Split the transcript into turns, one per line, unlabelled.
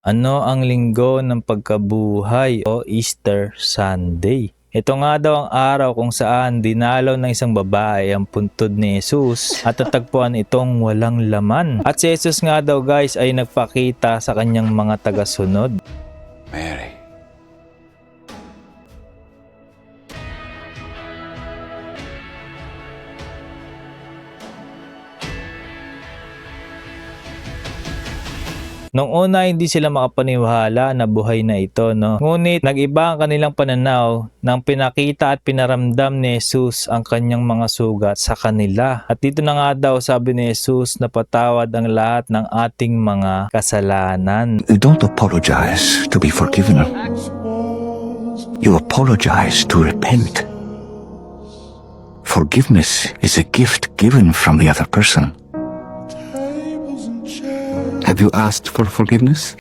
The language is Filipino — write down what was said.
Ano ang linggo ng pagkabuhay o Easter Sunday? Ito nga daw ang araw kung saan dinalaw ng isang babae ang puntod ni Jesus at natagpuan itong walang laman. At si Jesus nga daw guys ay nagpakita sa kanyang mga tagasunod. Nung una hindi sila makapaniwala na buhay na ito no. Ngunit nag-iba ang kanilang pananaw nang pinakita at pinaramdam ni Jesus ang kanyang mga sugat sa kanila. At dito na nga daw sabi ni Jesus na patawad ang lahat ng ating mga kasalanan.
You don't apologize to be forgiven. You apologize to repent. Forgiveness is a gift given from the other person. Have you asked for forgiveness?